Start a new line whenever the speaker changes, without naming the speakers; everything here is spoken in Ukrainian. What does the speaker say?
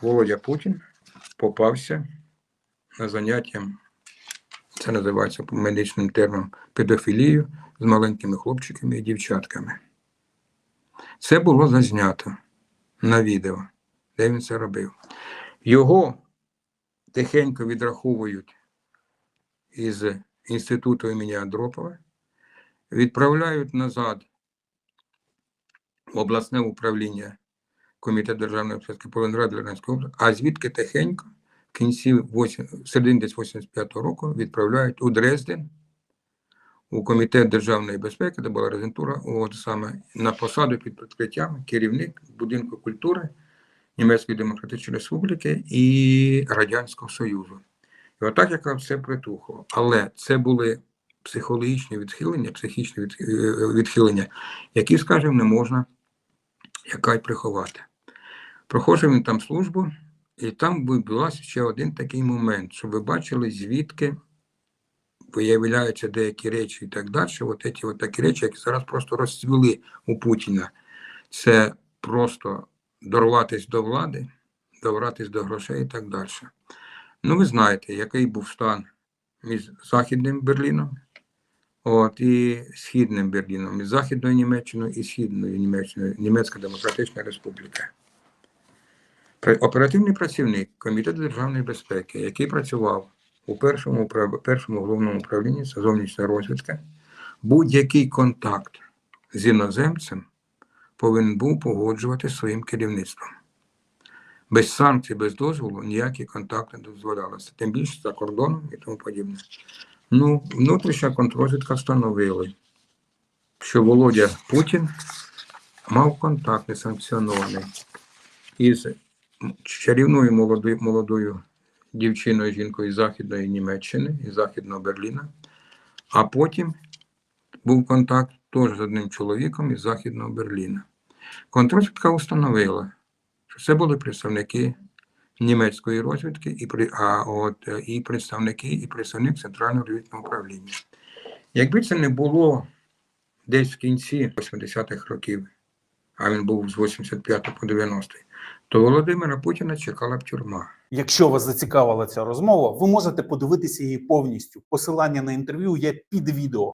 Володя Путін попався на заняття, це називається медичним терміном педофілію з маленькими хлопчиками і дівчатками. Це було зазнято на відео, де він це робив. Його тихенько відраховують із інституту імені Андропова, відправляють назад в обласне управління Комітет державної безпеки Павлогради Луганської області, а звідки тихенько в кінці 8, в середині десь 85-го року відправляють у Дрезден у Комітет державної безпеки, де була резидентура, от саме на посаду під прикриттям керівник будинку культури Німецької Демократичної Республіки і Радянського Союзу. І отак яка все притухло. Але це були психологічні відхилення, психічні е, відхилення, які, скажімо, не можна яка й приховати. Проходив він там службу, і там відбувався ще один такий момент, щоб ви бачили, звідки виявляються деякі речі і так далі. От ці от такі речі, які зараз просто розцвіли у Путіна. Це просто дорватися до влади, добратися до грошей і так далі. Ну, ви знаєте, який був стан між Західним Берліном от, і Східним Берліном, між Західною Німеччиною і Східною Німеччиною, Німецька Демократична Республіка. Оперативний працівник Комітету державної безпеки, який працював у першому, першому головному управлінні це зовнішня розвідка, будь-який контакт з іноземцем повинен був погоджувати своїм керівництвом. Без санкцій, без дозволу ніякі контакти не дозволялися, тим більше за кордоном і тому подібне. Ну, внутрішня контррозвідка встановила, що Володя Путін мав контакт несанкціонований із чарівною молодою, молодою дівчиною, жінкою із Західної Німеччини, із Західного Берліна, а потім був контакт теж з одним чоловіком із Західного Берліна. Контррозвідка встановила, що це були представники німецької розвідки і, а, от, і представники, і представник Центрального розвідного управління. Якби це не було десь в кінці 80-х років, а він був з 85 по 90, то Володимира Путіна чекала б тюрма.
Якщо вас зацікавила ця розмова, ви можете подивитися її повністю. Посилання на інтерв'ю є під відео.